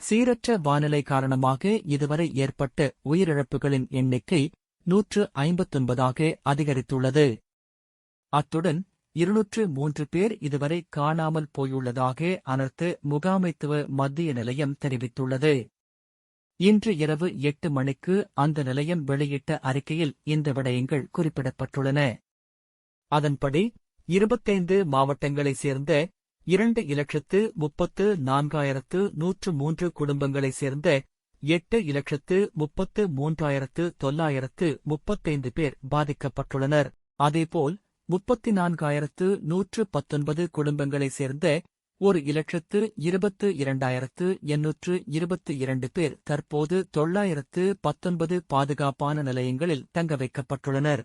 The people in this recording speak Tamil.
சீரற்ற வானிலை காரணமாக இதுவரை ஏற்பட்ட உயிரிழப்புகளின் எண்ணிக்கை நூற்று ஐம்பத்தொன்பதாக அதிகரித்துள்ளது. அத்துடன் இருநூற்று மூன்று பேர் இதுவரை காணாமல் போயுள்ளதாக அனர்த்த முகாமைத்துவ மத்திய நிலையம் தெரிவித்துள்ளது. இன்று இரவு எட்டு மணிக்கு அந்த நிலையம் வெளியிட்ட அறிக்கையில் இந்த விடயங்கள் குறிப்பிடப்பட்டுள்ளன. அதன்படி இருபத்தைந்து மாவட்டங்களைச் சேர்ந்த இரண்டு இலட்சத்து முப்பத்து நான்காயிரத்து நூற்று மூன்று குடும்பங்களைச் சேர்ந்த எட்டு இலட்சத்து முப்பத்து மூன்றாயிரத்து தொள்ளாயிரத்து முப்பத்தைந்து பேர் பாதிக்கப்பட்டுள்ளனர். அதேபோல் முப்பத்தி நான்காயிரத்து நூற்று பத்தொன்பது குடும்பங்களைச் சேர்ந்த ஒரு இலட்சத்து இருபத்து இரண்டாயிரத்து எண்ணூற்று இருபத்தி இரண்டு பேர் தற்போது தொள்ளாயிரத்து பத்தொன்பது பாதுகாப்பான நிலையங்களில் தங்க வைக்கப்பட்டுள்ளனர்.